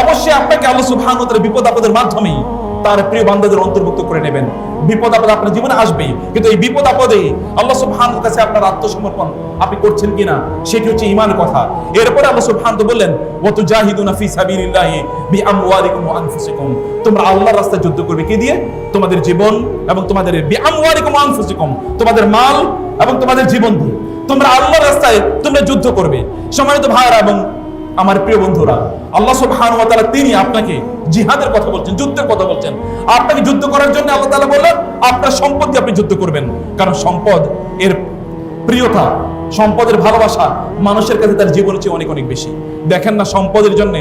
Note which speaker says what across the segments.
Speaker 1: অবশ্যই আপনাকে আল্লাহ সুবহানাহু ওয়া বিপদ আপদের মাধ্যমেই তার প্রিয় বান্দাদের অন্তর্ভুক্ত করে নেবেন। বিপদ আপদ আপনার জীবনে আসবেই কিন্তু এই বিপদ আপদে আল্লাহ সুবহানাহু কাছে আপনার আত্মসমর্পণ আপনি করছেন কিনা, সেটি হচ্ছে ঈমানের কথা। এরপরে আল্লাহ সুবহানাহু বললেন ওয়া তুজাহিদুনা ফি সাবিলিল্লাহি ওয়া আনফুসিকুম। তোমরা আল্লাহর রাস্তায় যুদ্ধ করবে কি দিয়ে? তোমাদের জীবন এবং তোমাদের ওয়া আনফুসিকুম, তোমাদের মাল এবং তোমাদের জীবন দিয়ে তোমরা আল্লাহর রাস্তায় তোমরা যুদ্ধ করবে। সম্মানিত ভাইরা এবং আমার প্রিয় বন্ধুরা, আল্লাহ সুবহানাহু ওয়া তাআলা তিনি আপনাকে জিহাদের কথা বলছেন, যুদ্ধের কথা বলছেন। আপনাকে যুদ্ধ করার জন্য আল্লাহ তাআলা বললেন, আপনার সম্পদ দিয়ে আপনি যুদ্ধ করবেন। কারণ সম্পদ এর প্রিয়তা, সম্পদের ভালোবাসা মানুষের কাছে তার জীবনের চেয়ে অনেক অনেক বেশি। দেখেন না সম্পদের জন্য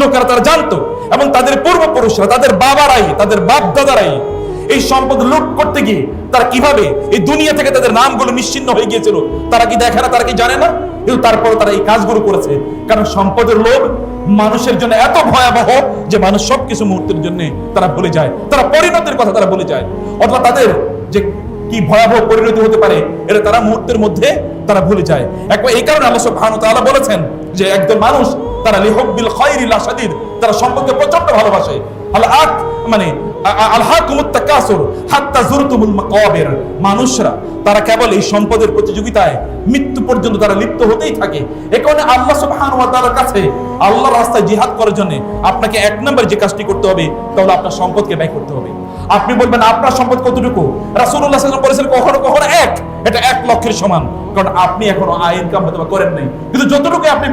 Speaker 1: লোকেরা তারা জানতো এবং তাদের পূর্বপুরুষরা, তাদের বাবারাই, তাদের বাপ দাদারাই এই সম্পদ লুট করতে গিয়ে তারা কীভাবে এই দুনিয়া থেকে তাদের নামগুলো নিশ্চিন্ন হয়ে গিয়েছিল, তারা কি দেখে না, তারা কি জানে না? কিন্তু তারপর তারা এই কাজগুলো করেছে। কারণ সম্পদের লোভ মানুষের জন্য এত ভয়াবহ যে মানুষ সবকিছু মুহূর্তের জন্য তারা ভুলে যায়। তারা পরিণতির কথা তারা ভুলে যায়। অথবা তাদের যে কি ভয়াবহ পরিণতি হতে পারে, এটা তারা মুহূর্তের মধ্যে তারা ভুলে যায়। একবার এই কারণে আল্লাহ ওয়া তাআলা বলেছেন যে একজন মানুষ, তারা লিহুব্বিল খায়রি লাশাদিদ, তারা সম্পদকে প্রচণ্ড ভালোবাসে। মানে মানুষরা, তারা কেবল এই সম্পদের প্রতিযোগিতায় মৃত্যু পর্যন্ত তারা লিপ্ত হতেই থাকে। আল্লাহ কাছে আল্লাহর রাস্তায় জিহাদ করার জন্য আপনাকে এক নম্বর যে কাজটি করতে হবে তাহলে আপনার সম্পদকে ব্যয় করতে হবে। আপনি বলবেন, আপনার সম্পদ কতটুকু? আলাইহি বলেছেন, কখনো কখনো এক। এটা এক লক্ষের সমান। কারণ আপনি এখনও আয় ইনকাম করেন নাই। কিন্তু যতটুকু আপনি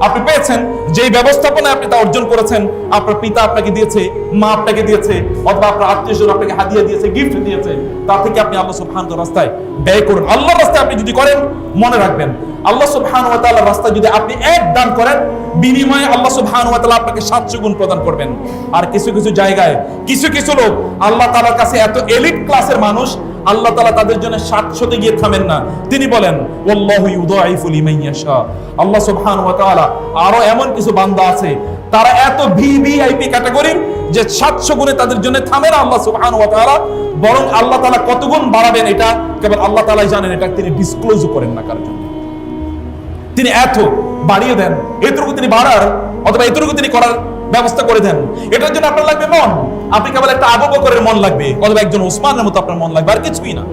Speaker 1: আপনি পেয়েছেন যে ব্যবস্থাপনায় আপনি তা অর্জন করেছেন, আপনার পিতা আপনাকে দিয়েছে, মা আপনাকে দিয়েছে, অথবা আপনার আত্মীয় আপনাকে হাদিয়া দিয়েছে গিফট দিয়েছে, তা থেকে আপনি আল্লাহ সুবহানাহু রাস্তায় ব্যয় করুন। আল্লাহর রাস্তায় আপনি যদি করেন, মনে রাখবেন আল্লাহ সুবহানাহু ওয়া তাআলার রাস্তায় যদি আপনি এক দান করেন, বিনিময়ে আল্লাহ সুবহানাহু ওয়া তাআলা আপনাকে সাতশো গুণ প্রদান করবেন। আর কিছু কিছু জায়গায় কিছু কিছু লোক আল্লাহ তাআলার কাছে এত এলিট ক্লাসের মানুষ, আল্লাহ তাআলা তাদের জন্য সাতশোতে গিয়ে থামেন না। তিনি বলেন আল্লাহ সুবহানাহু ওয়া তাআলা আরও এমন কিছু বান্দা আছে, তারা এত ভিভিআইপি ক্যাটাগরির যে সাতশো গুণে তাদের জন্য থামে না আল্লাহ সুবহানাহু ওয়া তাআলা, বরং আল্লাহ তাআলা কত গুণ বাড়াবেন এটা কেবল আল্লাহ তাআলাই জানেন, এটা তিনি ডিসক্লোজ করেন না জন্য। তিনি এত বাড়িয়ে দেন, এতটুকু তিনি বাড়ার অথবা এতটুকু তিনি করার ব্যবস্থা করে দেন, এটার জন্য আপনার লাগবে মন। আপনি কেবল একটা আবু বকরের মন লাগবে, অথবা একজন ওসমানের মতো আপনার মন লাগবে, আর কিছুই না।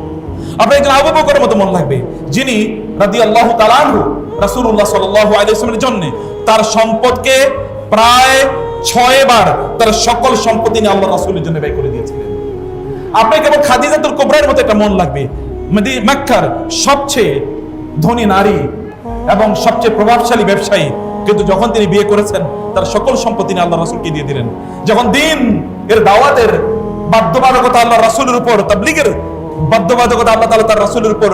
Speaker 1: আপনার একজন আবু বকরের মতো মন লাগবে, যিনি রাদি আল্লাহ তালানহু রাসূলুল্লাহ সাল্লাল্লাহু আলাইহি ওয়াসাল্লামের জন্য তার সম্পদকে প্রায় ছয় বার তার সকল সম্পত্তি নিয়ে আল্লাহ রাসূলের জন্য ব্যয় করে দিয়েছিলেন। আপনার কেবল খাদিজাতুল কুবরার মতো একটা মন লাগবে মক্কার সবচেয়ে ধনী নারী এবং সবচেয়ে প্রভাবশালী ব্যবসায়ী। কিন্তু যখন তিনি বিয়ে করেছেন, তার সকল সম্পত্তি নিয়ে আল্লাহ রাসূলকে দিয়ে দিলেন। যখন দিন এর দাওয়াতের বাধ্যবাধকতা আল্লাহ রাসূলের উপর, তাবলীগের বাধ্যবাধকতা আল্লাহ তাআলা তার রাসূলের উপর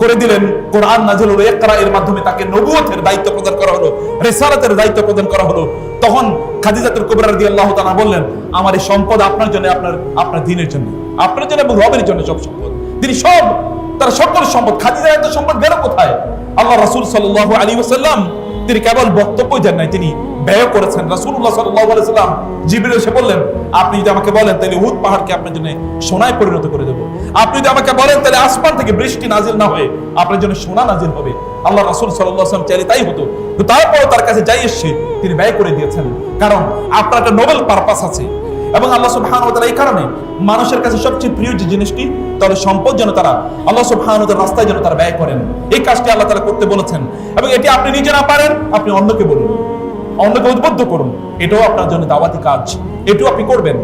Speaker 1: করে দিলেন, কোরআন নাজিল হলো ইকরা এর মাধ্যমে তাকে নবুয়তের দায়িত্ব প্রদান করা হলো, রিসালাতের দায়িত্ব প্রদান করা হলো। তখন খাদিজাতুল কুবরা রাদিয়াল্লাহু তাআলা বললেন, আমার এই সম্পদ আপনার জন্য, আপনার আপনার দিনের জন্য, আপনার জন্য এবং রবের জন্য সব সম্পদ। তিনি সব তার সকল সম্পদ, খাদিজার এত সম্পদ গেল কোথায়? আল্লাহ রাসূল সাল্লাল্লাহু আলাইহি ওয়াসাল্লাম তিনি কেবল বক্তব্য দেন নাই, তিনি ব্যয় করেছেন। আলাইহি সাল্লাম জিবরিল এসে বললেন, আপনি যদি আমাকে বলেন, তাহলে উহুদ পাহাড়কে আপনার জন্য সোনায় পরিণত করে দেবো। আপনি যদি আমাকে বলেন, তাহলে আসমান থেকে বৃষ্টি নাজিল না হয়ে আপনার জন্য সোনা নাজিল হবে। আল্লাহ রাসূল আলাইহি চাইলে তাই হতো। তারপরও তার কাছে যাই এসছে তিনি ব্যয় করে দিয়েছেন। কারণ আপনার একটা নোবেল পারপাস আছে। এবং আল্লাহ সুবহানাহু ওয়া তাআলা এই কারণে মানুষের কাছে সবচেয়ে প্রিয় যে জিনিসটি, তাহলে সম্পদ যেন তারা আল্লাহ ওয়া তাআলার রাস্তায় যেন তারা ব্যয় করেন। এই কাজটি আল্লাহ তাআলা করতে বলেছেন। এবং এটি আপনি নিজে না পারেন, আপনি অন্যকে বলুন। অন্যকে উদ্বুদ্ধ করুন। এটাও আপনার জন্য দাওয়াতি কাজ। এটাও আপনি করবেন।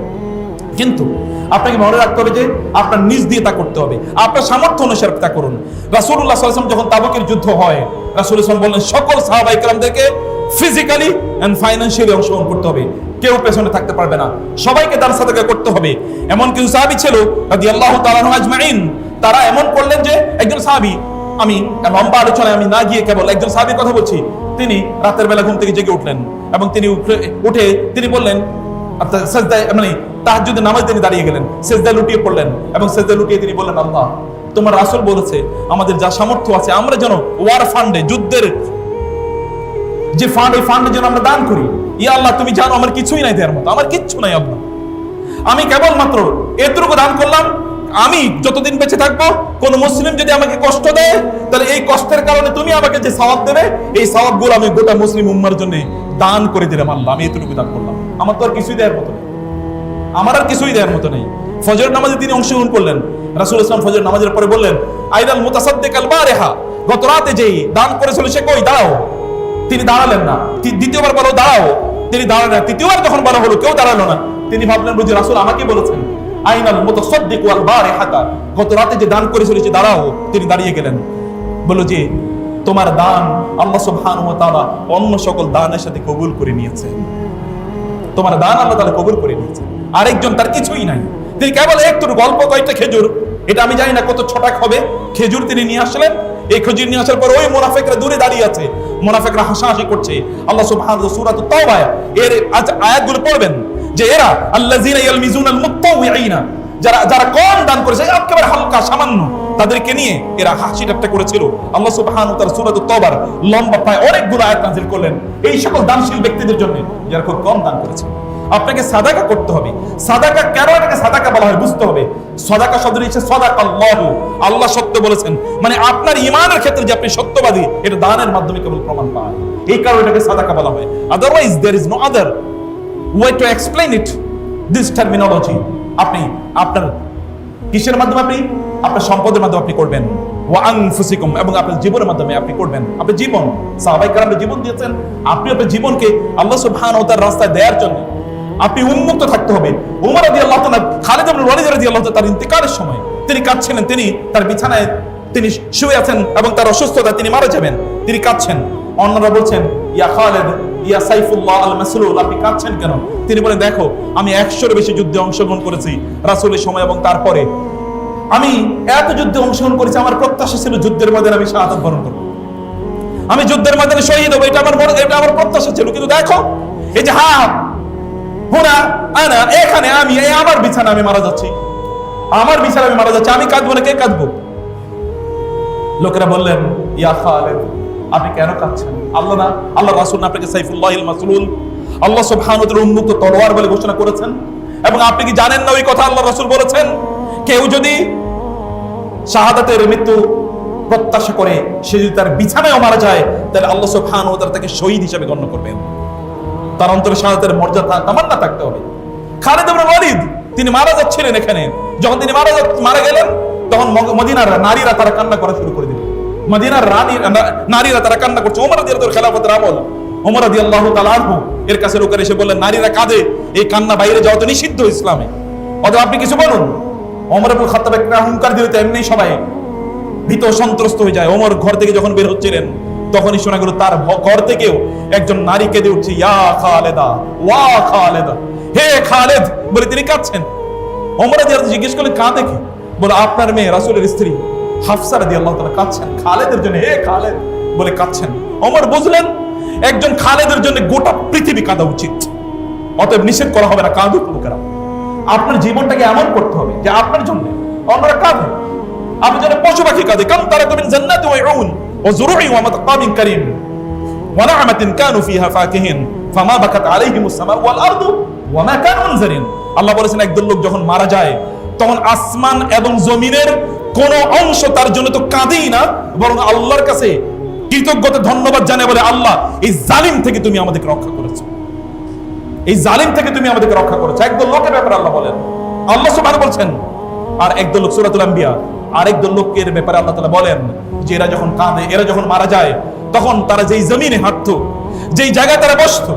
Speaker 1: কিন্তু আপনাকে মনে রাখতে হবে যে, আপনার নিজ দিয়ে তা করতে হবে। আপনার সামর্থ্য অনুসারে তা করুন। সাল্লাল্লাহু যখন তাবুকের যুদ্ধ হয়, রাসূল সাল্লাল্লাহু বললেন, সকল সাহাবায়ে কেরামদেরকে ফিজিক্যালি এন্ড ফাইনান্সিয়ালি অংশগ্রহণ করতে হবে। কেউ পেছনে থাকতে পারবে না। সবাইকে তার সাথে করতে হবে। এমন কিছু সাহাবী ছিল, রাদিয়াল্লাহু তাআলা আনহু আজমাইন তারা এমন করলেন যে, একজন সাহাবী, আমি লম্বা আলোচনায় আমি না গিয়ে কেবল একজন সাহাবীর কথা বলছি, তিনি রাতের বেলা ঘুম থেকে জেগে উঠলেন এবং তিনি উঠে- তিনি বললেন মানে তাহাজ্জুদের নামাজ তিনি দাঁড়িয়ে গেলেন, সেজদায় লুটিয়ে পড়লেন এবং সেজদায় লুটিয়ে তিনি বললেন, আল্লাহ, তোমার রাসূল বলেছে, আমাদের যা সামর্থ্য আছে, আমরা যেন ওয়ার ফান্ডে যুদ্ধের যে ফান্ড এই ফান্ডের জন্য আমরা দান করি। ইয়া আল্লাহ, তুমি জানো আমার কিছুই নাই দেওয়ার মতো। আমার কিচ্ছু নাই আল্লাহ। আমি কেবলমাত্র এতটুকু দান করলাম। আমি যতদিন বেঁচে থাকব, কোন মুসলিম যদি আমাকে কষ্ট দেয়, তাহলে এই কষ্টের কারণে তুমি আমাকে যে সওয়াব দেবে, এই সওয়াবগুলো আমি গোটা মুসলিম উম্মার জন্য দান করে দিলাম আল্লাহ। আমি এতটুকু দান করলাম। আমার তো আর কিছুই দেওয়ার মতো নেই। আমার আর কিছুই দেওয়ার মতো নেই। ফজর নামাজে তিনি অংশগ্রহণ করলেন। রাসুল ইসলাম ফজর নামাজের পরে বললেন, আইদাল মুতাসাদ্দিক আল বারিহা। গত রাতে যেই দান করেছিল সে কই? দাঁড়াও। তিনি দাঁড়ালেন না। দ্বিতীয়বার বলো, দাঁড়াও। তিনি দাঁড়ালেন না। তৃতীয়বার যখন বলা হলো, কেউ দাঁড়াল না? তিনি ভাবলেন, বুঝি রাসূল আমাকে বলেছেন। আইনাল মুতাসাদ্দিক ওয়াল বারিহাতা। গত রাতে যে দান করেছিল সে দাঁড়াও, তিনি দাঁড়িয়ে গেলেন। বলল যে তোমার দান আল্লাহ সুবহানাহু ওয়া তাআলা অন্য সকল দানের সাথে কবুল করে নিয়েছেন তোমার দান আল্লাহ তাআলা কবুল করে নিয়েছে। আরেকজন তার কিছুই নাই। তিনি কেবল একটু গল্প কয়েকটা খেজুর। এটা আমি জানি না কত ছটাক হবে। খেজুর তিনি নিয়ে আসলেন। এই খেজুর নিয়ে আসার পর ওই মুনাফিকরা দূরে দাঁড়িয়ে আছে। মুনাফিকরা হাসাহাসি করছে। আল্লাহ সুবহানাহু সূরাত তাওবা এর আজ আয়াতগুলো পড়বেন যে এরা আল্লাযিনা যারা যারা কম দান করেছে, একেবারে হালকা, সামান্য, তাদেরকে নিয়ে এরা হাসি ঠাট্টা করেছিল। আল্লাহ সুবহানাহু ওয়া তাআলা সূরাত লম্বা, প্রায় অনেকগুলো আয়াত নাযিল করলেন। এই সকল দানশীল ব্যক্তিদের জন্য যারা খুব কম দান করেছে। আপনাকে সাদাকা করতে হবে। সাদাকা কেন এটাকে সাদাকা বলা হয় বুঝতে হবে? সাদাকা শব্দের হচ্ছে সাদাকা আল্লাহ আল্লাহ সত্য বলেছেন মানে আপনার ইমানের ক্ষেত্রে যে আপনি সত্যবাদী, এটা দানের মাধ্যমে কেবল প্রমাণ পায় এই কারণে এটাকে সাদাকা বলা হয়। Otherwise there is no other way to explain it this terminology আপনি আপনার কিসের মাধ্যমে আপনি? আপনার সম্পদের মাধ্যমে আপনি করবেন। ওয়া আনফুসিকুম, এবং আপনার জীবনের মাধ্যমে আপনি করবেন। আপনার জীবন, সাহাবাই জীবন দিয়েছেন। আপনি আপনার জীবনকে আল্লাহ সুবহানাহু ও তাআলার রাস্তায় দেওয়ার জন্য আপনি উন্মুক্ত থাকতে হবে। উমর রাদিয়াল্লাহু তাআলা খালিদ ইবনে ওয়ালিদ রাদিয়াল্লাহু তাআলা তার ইন্তেকালের সময় তিনি কাঁদছিলেন, তিনি তার বিছানায় তিনি শুয়ে আছেন এবং তার অসুস্থতা তিনি মারা যাবেন, তিনি কাঁদছেন। অন্যরা বলছেন, ইয়া খালেদ, ইয়া সাইফুল্লাহ আল মাসলুল আপনি কাঁদছেন কেন? তিনি বলেন, দেখো, আমি একশোর বেশি যুদ্ধে অংশগ্রহণ করেছি রাসুলের সময় এবং তারপরে। আমি এত যুদ্ধে অংশগ্রহণ করেছি, আমার প্রত্যাশা ছিল যুদ্ধের ময়দানে আমি শাহাদাত বরণ করব। আমি যুদ্ধের ময়দানে শহীদ হব, এটা আমার এটা আমার প্রত্যাশা ছিল। কিন্তু দেখো, এই যে হা হুনা আনা এখানে আমি, এই আমার বিছানা আমি মারা যাচ্ছি। আমার বিছানা আমি মারা যাচ্ছি, আমি কাঁদবো না, কে কাঁদবো? লোকেরা বললেন, ইয়া খালেদ, আপনি কেন কাঁদছেন? আল্লাহ না, আল্লাহ রাসূল আপনাকে সাইফুল্লাহিল মাসলুল। আল্লাহ তাআলা উন্মুক্ত তলোয়ার বলে ঘোষণা করেছেন। এবং আপনি কি জানেন না ওই কথা আল্লাহ রাসূল বলেছেন? কেউ যদি শাহাদাতের মৃত্যু প্রত্যাশা করে, সে যদি তার বিছানায় মারা যায়, তাহলে আল্লাহ সুবহানাহু ওয়া তাআলা তাকে শহীদ হিসেবে গণ্য করবেন। তার অন্তরে শাহাদাতের মর্যাদা তামান্না থাকতে হবে। খালিদ ইবনে ওয়ালিদ, তিনি মারা যাচ্ছিলেন এখানে। যখন তিনি মারা মারা গেলেন, তখন মদিনার নারীরা তারা কান্না করা শুরু করে দিল। মদিনার রানী নারীরা তারা কান্না করছে। ওমর রাদিয়াল্লাহু খেলাফতের আমল। ওমর রাদিয়াল্লাহু তাআলা আনহু, এর কাছে লোকের এসে বললেন, নারীরা কাঁদে, এই কান্না বাইরে যাওয়া তো নিষিদ্ধ ইসলামে। অথবা আপনি কিছু বলুন। ওমর ইবনে খাত্তাব একটা হুঙ্কার দিলে তো এমনি সবাই ভীত সন্ত্রস্ত হয়ে যায়। ওমর ঘর থেকে যখন বের হচ্ছিলেন তখনই শোনা গেল, তার ঘর থেকেও একজন নারী কেঁদে উঠছে, ইয়া খালেদা, ওয়া খালেদা, হে খালেদ, বলে তিনি কাঁদছেন। জিজ্ঞেস করলেন কি? বলে, আপনার মেয়ে রাসূলের স্ত্রী হাফসা আল্লাহ তাআলা কাঁদছেন। খালেদের জন্য, হে খালেদ, বলে কাঁদছেন। ওমর বুঝলেন, একজন খালেদের জন্য গোটা পৃথিবী কাঁদা উচিত। অতএব নিষেধ করা হবে না, কাঁদুক লোকেরা। আপনার জীবনটাকে এমন করতে হবে যে আপনার জন্য অন্যরা কাঁদে। আপনি যেন পশু পাখি কাঁদে। কাম তারা কমিন জান্নাতি না'মাতিন কানু ফিহা ফাকিহিন। ফামা বাকাত আলাইহিমুস সামাউ ওয়াল আরদু ওয়া মা কানু মুনজারিন। আল্লাহ বলেছেন, একদল লোক যখন মারা যায়, তখন আসমান এবং জমিনের কোন অংশ তার জন্য তো কাঁদেই না, বরং আল্লাহর কাছে কৃতজ্ঞতা, ধন্যবাদ জানিয়ে বলে, আল্লাহ, এই জালিম থেকে তুমি আমাদেরকে রক্ষা করেছ। এই জালিম থেকে তুমি আমাদেরকে রক্ষা করেছ। একদল লোকের ব্যাপারে আল্লাহ বলেন। আল্লাহ সুবহানাহু বলছেন, আর একদল লোক সূরাতুল আম্বিয়া আর একদল লোকের ব্যাপারে আল্লাহ বলেন যে এরা যখন কাঁদে, এরা যখন মারা যায়, তখন তারা যেই জমিনে হাঁটতো, যেই জায়গায় তারা বসতো,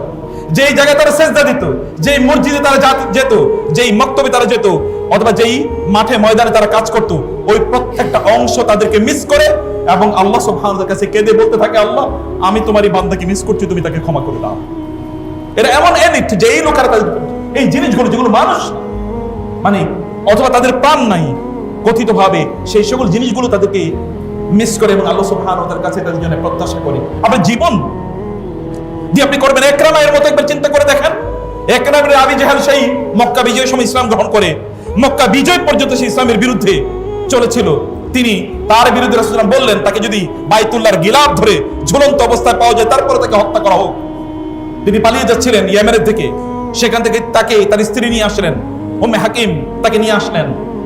Speaker 1: যেই জায়গায় তারা সেজদা দিত, যেই মসজিদে তারা যেত, যেই মক্তবে তারা যেত, অথবা যেই মাঠে ময়দানে তারা কাজ করত, ওই প্রত্যেকটা অংশ তাদেরকে মিস করে এবং আল্লাহ সুবহানাহু কাছে কেঁদে বলতে থাকে, আল্লাহ, আমি তোমারই বান্দাকে মিস করছি, তুমি তাকে ক্ষমা করে দাও। এটা এমন এডিক্ট যে এই লোকেরা এই জিনিসগুলো, যেগুলো মানুষ মানে অথবা তাদের প্রাণ নাই কথিত ভাবে সেই সকল জিনিসগুলো তাদেরকে মিস করে এবং আল্লাহ সুবহানাহু কাছে তাদের জন্য প্রত্যাশা করে। আপনার জীবন দিয়ে আপনি করবেন একরামের মতো একবার চিন্তা করে দেখেন। একরামের আবি জাহাল সেই মক্কা বিজয়ের সময় ইসলাম গ্রহণ করে, মক্কা বিজয় পর্যন্ত সে ইসলামের বিরুদ্ধে চলেছিল। তিনি তার বিরুদ্ধে রাসূলুল্লাহ বললেন, তাকে যদি বাইতুল্লাহর গিলাফ ধরে ঝুলন্ত অবস্থায় পাওয়া যায়, তারপরে তাকে হত্যা করা হোক। তিনি পালিয়ে যাচ্ছিলেন ইয়েমেনের থেকে সেখান থেকে তাকে তার স্ত্রী নিয়ে আসলেন ওমে হাকিম তাকে নিয়ে আসলেন,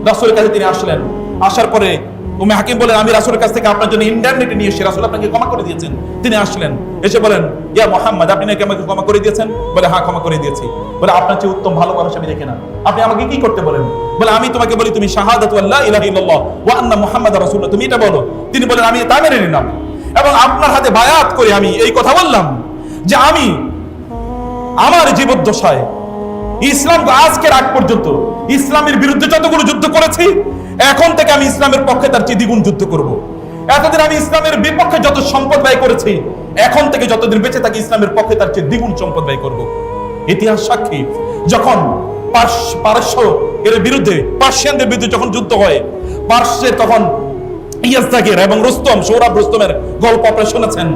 Speaker 1: রাসূলের কাছে তিনি আসলেন। আসার পরে উমে হাকিম বলেন, আমি রাসূলের কাছ থেকে আপনার জন্য ইন্টারনেটে নিয়ে এসে রাসূল আপনাকে ক্ষমা করে দিয়েছেন। তিনি আসলেন, এসে বলেন, ইয়া মোহাম্মদ, আপনি নাকি আমাকে ক্ষমা করে দিয়েছেন? বলে হ্যাঁ ক্ষমা করে দিয়েছি। বলে, আপনার চেয়ে উত্তম ভালো মানুষ আমি দেখি না। আপনি আমাকে কি করতে বলেন? বলে, আমি তোমাকে বলি, তুমি শাহাদাতু আল্লাহ ইলাহা ইল্লাল্লাহ ওয়া আন্না মুহাম্মাদার রাসূলুল্লাহ। তুমি এটা বলো। তিনি বলেন, আমি তা মেনে নিলাম। এবং আপনার হাতে বায়াত করে আমি এই কথা বললাম যে আমি আমার জীবদ্দশায় ইসলাম আজকের আগ পর্যন্ত ইসলামের বিরুদ্ধে যতগুলো যুদ্ধ করেছি এখন থেকে আমি ইসলামের পক্ষে তার চেয়ে দ্বিগুণ যুদ্ধ করব। এতদিন আমি ইসলামের বিপক্ষে যত সম্পদ ব্যয় করেছি, এখন থেকে যতদিন বেঁচে থাকি, ইসলামের পক্ষে তার চেয়ে দ্বিগুণ সম্পদ ব্যয় করব। ইতিহাস সাক্ষী, যখন পারস্য এর বিরুদ্ধে, পার্সিয়ানদের বিরুদ্ধে যখন যুদ্ধ হয় পার্শ্বে তখন এবং রুস্তম, সৌরভ রুস্তমের গল্প আপনারা শুনেছেন,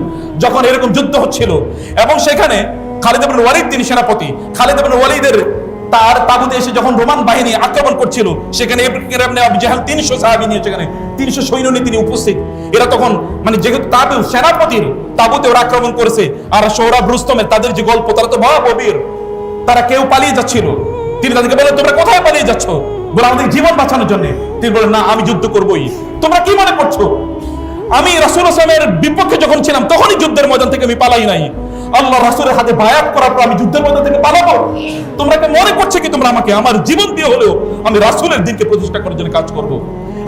Speaker 1: যখন এরকম যুদ্ধ হচ্ছিল, এবং সেখানে খালিদ ইবনে ওয়ালিদ, তিনি সেনাপতি, খালিদ ইবনে ওয়ালিদের তার তাবুতে এসে যখন রোমান বাহিনী আক্রমণ করছিল, সেখানে 300 সাহাবী নিয়ে সেখানে 300 সৈন্য নিয়ে তিনি উপস্থিত। এরা তখন মানে যেহেতু তাবু সেনাপতির তাবুতে ওরা আক্রমণ করেছে, আর সৌরভ রুস্তমের তাদের যে গল্প, তারা তো ভয়াবহ বীর তারা কেউ পালিয়ে যাচ্ছিল। তিনি তাদেরকে বলেন তোমরা কোথায় পালিয়ে যাচ্ছ? বলে, আমাদের জীবন বাঁচানোর জন্য। তিনি বলেন না, আমি যুদ্ধ করবই। তোমরা কি মনে করছ? আমি রাসূল আসলামের বিপক্ষে যখন ছিলাম, তখনই যুদ্ধের ময়দান থেকে আমি পালাই নাই। আল্লাহ রাসূলের হাতে বায়াত করার পর আমি যুদ্ধের ময়দান থেকে পালাবো। তোমরা কি মনে করছে কি তোমরা আমাকে আমার জীবন দিয়ে হলেও আমি রাসূলের দিনকে প্রতিষ্ঠা করার জন্য কাজ করব?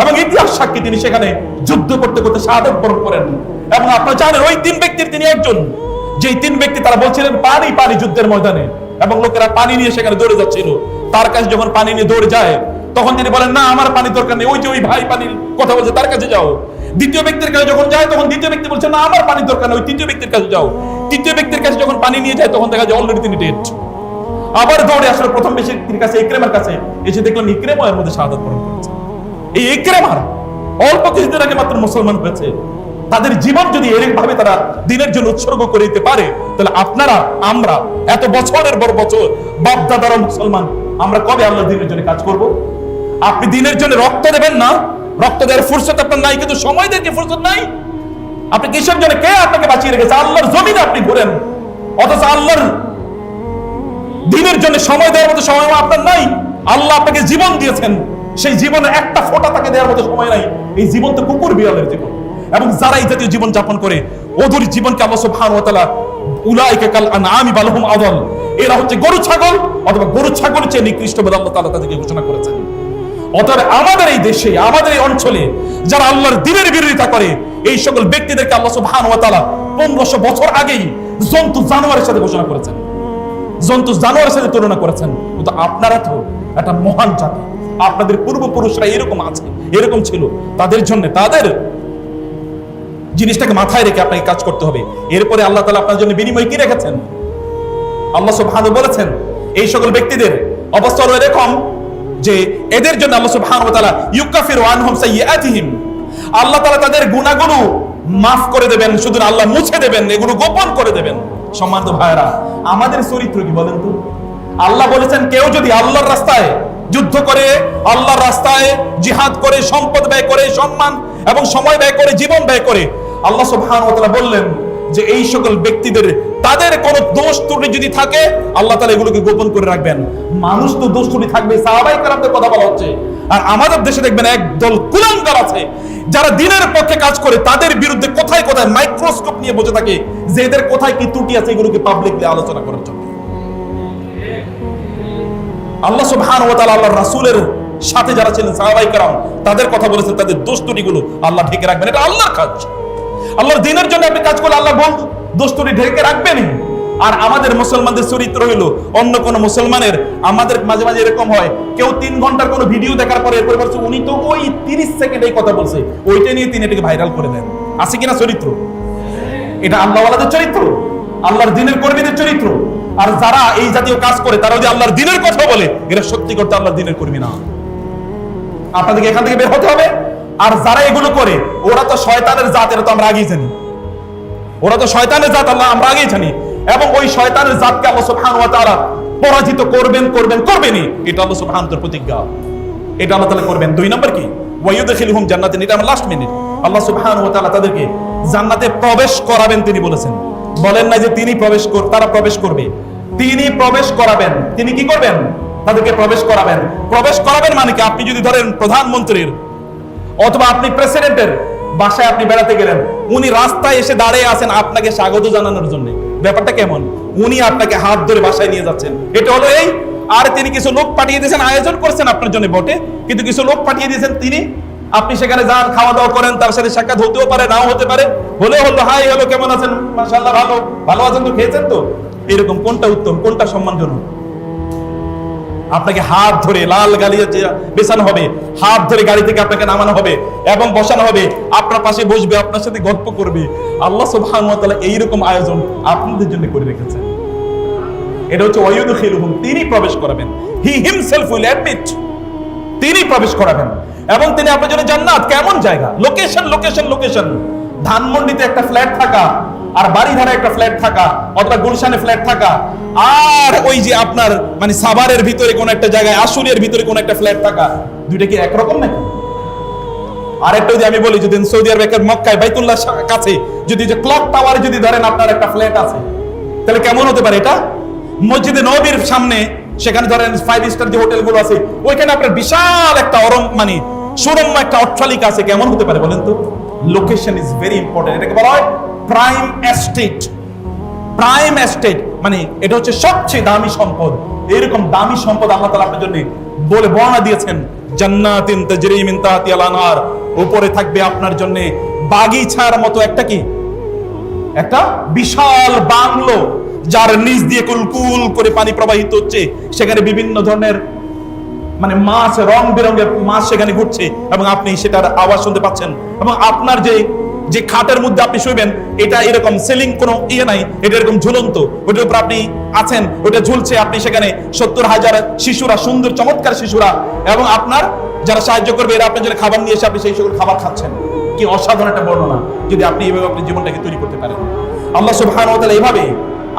Speaker 1: এবং ইতিহাস সাক্ষী তিনি সেখানে যুদ্ধ করতে করতে শাহাদত বরণ করেন। এবং আপনারা জানেন ওই তিন ব্যক্তির তিনি একজন। যেই তিন ব্যক্তি তারা বলছিলেন, পানি পানি যুদ্ধের ময়দানে। এবং লোকেরা পানি নিয়ে সেখানে দৌড়ে যাচ্ছিল। তার কাছে যখন পানি নিয়ে দৌড়ে যায়, তখন তিনি বলেন, না, আমার পানি দরকার নেই। ওই যে ওই ভাই পানির কথা বলছে, তার কাছে যাও। দ্বিতীয় ব্যক্তির কাছে যখন যায়, তখন দ্বিতীয় ব্যক্তি বলছে, না, আমার পানির দরকার নেই। ওই তৃতীয় ব্যক্তির কাছে যাও। তৃতীয় ব্যক্তির কাছে যখন পানি নিয়ে যায়, তখন দেখা যায় অলরেডি তিনি ডেট আবার দৌড়ে আসলে প্রথম ব্যক্তির কাছে ইকরেমার কাছে। এসে দেখলাম ইকরেমা এর মধ্যে শাহাদাত বরণ করেছে। এই ইকরেমার অল্প কিছুদিন আগে মাত্র মুসলমান হয়েছে। তাদের জীবন যদি এরকম ভাবে তারা দিনের জন্য উৎসর্গ করে দিতে পারে, তাহলে আপনারা, আমরা, এত বছরের পর বছর বাপ দাদারা মুসলমান, আমরা কবে আল্লাহ দিনের জন্য কাজ করব? আপনি দিনের জন্য রক্ত দেবেন না। রক্ত দেওয়ার ফুরসত আপনার নাই, কিন্তু সময় কি ফুরসত নাই? আপনি কিসের জন্য কে আপনাকে বাঁচিয়ে রেখেছে? আল্লাহর জমিনে আপনি ঘুরেন। অথচ আল্লাহর দিনের জন্য সময় দেওয়ার মতো সময় আপনার নাই। আল্লাহ আপনাকে জীবন দিয়েছেন। সেই জীবনে একটা ফোঁটা তাকে দেওয়ার মতো সময় নাই। এই জীবন তো কুকুর বিড়ালের জীবন। এবং যারা এই জাতীয় জীবন যাপন করে ওদের জীবনকে আল্লাহ সুবহানাহু ওয়া তাআলা উলাইকা কাল আনআমি বালহুম আদল। এরা হচ্ছে গরু, ছাগল অথবা গরু ছাগল চেয়ে নিকৃষ্ট বলে আল্লাহ তাআলা তাদেরকে ঘোষণা করেছেন। অতএব আমাদের এই দেশে, আমাদের এই অঞ্চলে যারা আল্লাহর দিনের বিরোধিতা করে, এই সকল ব্যক্তিদেরকে আল্লাহ সুবহানাহু ওয়া তাআলা 1500 বছর আগেই জন্তু জানোয়ারের সাথে ঘোষণা করেছেন। জন্তু জানোয়ারের সাথে তুলনা করেছেন। কিন্তু আপনারা তো একটা মহান জাতি। আপনাদের পূর্বপুরুষরা এরকম আছে, এরকম ছিল। তাদের জন্য, তাদের জিনিসটাকে মাথায় রেখে আপনাকে কাজ করতে হবে। এরপরে আল্লাহ তাআলা আপনার জন্য বিনিময় কি রেখেছেন? আল্লাহ সুবহানাহু বলেছেন, এই সকল ব্যক্তিদের অবস্থা এরকম যে এদের জন্য আল্লাহ সুবহানাহু ওয়া তাআলা ইউকাফিরু আনহুম সাইয়্যাতিহিম। আল্লাহ তাআলা তাদের গুনাহগুলো মাফ করে দেবেন, শুধু আল্লাহ মুছে দেবেন, এগুলো গোপন করে দেবেন। সম্মানিত ভাইরা আমাদের চরিত্র কি বলেন তো? আল্লাহ বলেছেন, কেউ যদি আল্লাহর রাস্তায় যুদ্ধ করে, আল্লাহর রাস্তায় জিহাদ করে, সম্পদ ব্যয় করে, সম্মান এবং সময় ব্যয় করে, জীবন ব্যয় করে, আল্লাহ সুবহানাহু ওয়া তাআলা বললেন যে এই সকল ব্যক্তিদের তাদের কোন দোষ ত্রুটি যদি থাকে, আল্লাহ তালা এগুলোকে গোপন করে রাখবেন। মানুষ তো দোষ ত্রুটি থাকবে, সাহাবাই কালামদের কথা বলা হচ্ছে। আর আমাদের দেশে দেখবেন একদল কুলঙ্গার আছে, যারা দিনের পক্ষে কাজ করে, তাদের বিরুদ্ধে কোথায় কোথায় মাইক্রোস্কোপ নিয়ে বসে থাকে, যে এদের কোথায় কি ত্রুটি আছে, এগুলোকে পাবলিকলি আলোচনা করার জন্য। আল্লাহ সুবহান ওয়া তাআলা আল্লাহর রাসূলের সাথে যারা ছিলেন, সাহাবাই তাদের কথা বলেছেন, তাদের দোষ ত্রুটিগুলো আল্লাহ ঢেকে রাখবেন, এটা আল্লাহর কাজ। আল্লাহর দিনের জন্য আপনি কাজ করলে আল্লাহ বন্ধু। দোষ ঢেকে রাখবেনই। আর আমাদের মুসলমানদের চরিত্র হইল অন্য কোন মুসলমানের। আমাদের মাঝে মাঝে এরকম হয়, কেউ তিন ঘণ্টার কোনো ভিডিও দেখার পরে এরপরে বলছে, উনি তো ওই তিরিশ সেকেন্ড এই কথা বলছে, ওইটা নিয়ে তিনি এটাকে ভাইরাল করে দেন। আছে কিনা চরিত্র? এটা আল্লাহওয়ালাদের চরিত্র, আল্লাহর দিনের কর্মীদের চরিত্র। আর যারা এই জাতীয় কাজ করে, তারা যদি আল্লাহর দিনের কথা বলে, এরা সত্যি করতে আল্লাহর দিনের কর্মী না। আপনাদেরকে এখান থেকে বের হতে হবে। আর যারা এগুলো করে, ওরা তো শয়তানের জাত এটা তো আমরা আগেই জানি। ওরা তো শয়তানের জাত, আল্লাহ, আমরা আগেই জানি। এবং ওই শয়তানের জাতকে আল্লাহ সুবহানাহু ওয়া তাআলা পরাজিত করবেন করবেন, করবেনই। এটা আল্লাহ সুবহানাহু ওয়া তাআলার প্রতিজ্ঞা। এটা আল্লাহ তাআলা করবেন। দুই নম্বর কি? এটা আমার লাস্ট মিনিট আল্লাহ সুবহানাহু ওয়া তাআলা তাদেরকে জান্নাতে প্রবেশ করাবেন তিনি বলেছেন। বলেন না যে তিনি প্রবেশ কর, তারা প্রবেশ করবে। তিনি প্রবেশ করাবেন। তিনি কি করবেন? তাদেরকে প্রবেশ করাবেন। প্রবেশ করাবেন মানে কি? আপনি যদি ধরেন প্রধানমন্ত্রীর অথবা আপনি প্রেসিডেন্টের বাসায় আপনি বেড়াতে গেলেন উনি রাস্তায় এসে দাঁড়িয়ে আছেন আপনাকে স্বাগত জানানোর জন্য। ব্যাপারটা কেমন? উনি আপনাকে হাত ধরে বাসায় নিয়ে যাচ্ছেন। এটা হলো এই। আর তিনি কিছু লোক পাঠিয়ে দিয়েছেন, আয়োজন করছেন আপনার জন্য বটে। কিন্তু কিছু লোক পাঠিয়ে দিয়েছেন তিনি। আপনি সেখানে যান খাওয়া দাওয়া করেন, তার সাথে সাক্ষাৎ হতেও পারে, নাও হতে পারে। হলে হলো, হাই হলো কেমন আছেন? মাশাআল্লাহ, ভালো। ভালো আছেন তো? খেয়েছেন তো? এরকম কোনটা উত্তম, কোনটা সম্মানজনক? আপনাকে হাত ধরে লাল গালিয়ে বেছানো হবে, হাত ধরে গাড়ি থেকে আপনাকে নামানো হবে এবং বসানো হবে, আপনার পাশে বসবে, আপনার সাথে গল্প করবে। আল্লাহ তাআলা এইরকম আয়োজন আপনাদের জন্য করে রেখেছেন। এটা হচ্ছে ওয়ায়ুদখিলুহুম তিনি প্রবেশ করাবেন। He himself will admit. তিনি প্রবেশ করাবেন। এবং তিনি আপনার জন্য জান্নাত। কেমন জায়গা? Location location location. ধানমন্ডিতে একটা ফ্ল্যাট থাকা। আর বাড়িধারে একটা ফ্ল্যাট থাকা, অথবা গুলশানে ফ্ল্যাট থাকা, আর ওই যে আপনার মানে সাভারের ভিতরে কোন একটা জায়গায় আসুরিয়ার ভিতরে কোন একটা ফ্ল্যাট থাকা, দুইটা কি একরকম নাকি? যদি আমি বলি, যদি সৌদি আরবের মক্কায় বাইতুল্লাহ কাছে, যদি যে ক্লক যদি ধরেন আপনার একটা ফ্ল্যাট আছে, তাহলে কেমন হতে পারে এটা? মসজিদে নবীর সামনে, সেখানে ধরেন ফাইভ স্টার যে হোটেলগুলো আছে, ওইখানে আপনার বিশাল একটা অরম মানে সুরম্য একটা অট্টালিকা আছে, কেমন হতে পারে বলেন তো? লোকেশন ইজ ভেরি ইম্পর্টেন্ট এটাকে বলা হয় প্রাইম এস্টেট প্রাইম এস্টেট মানে এটা হচ্ছে সবচেয়ে দামি সম্পদ। এরকম দামি সম্পদ আল্লাহ তাআলা আপনার জন্য বলে বর্ণনা দিয়েছেন। জান্নাতিন তাজরি মিন তাহতিহাল আনহার। উপরে থাকবে আপনার জন্য বাগিচার মতো একটা কি? একটা বিশাল বাংলো, যার নিচ দিয়ে কুলকুল করে পানি প্রবাহিত হচ্ছে। সেখানে বিভিন্ন ধরনের মানে মাছ, রং বেরঙের মাছ সেখানে ঘুরছে এবং আপনি সেটার আওয়াজ শুনতে পাচ্ছেন। এবং আপনার যে যে খাটের মধ্যে আপনি শুইবেন, এটা এরকম সেলিং কোনো ইয়ে নাই, এটা এরকম ঝুলন্ত। ওটার উপর আপনি আছেন, ওটা ঝুলছে, আপনি সেখানে সত্তর হাজার শিশুরা, সুন্দর, চমৎকার শিশুরা, এবং আপনার যারা সাহায্য করবে, এরা আপনার জন্য খাবার নিয়ে এসে আপনি সেই সকল খাবার খাচ্ছেন। কি অসাধারণ একটা বর্ণনা, যদি আপনি এইভাবে আপনার জীবনটাকে তৈরি করতে পারেন। আল্লাহ সুবহানাহু ওয়া তাআলা এইভাবে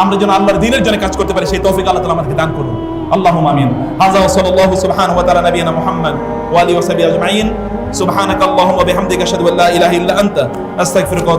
Speaker 1: আমরা যেন আল্লাহর দিনের জন্য কাজ করতে পারি, সেই তৌফিক আল্লাহ তাআলা আমাদেরকে দান করুন। اللهم امين هذا وصلى الله سبحانه وتعالى نبينا محمد واله وصحبه اجمعين سبحانك اللهم وبحمدك اشهد ان لا اله الا انت استغفرك وأتوب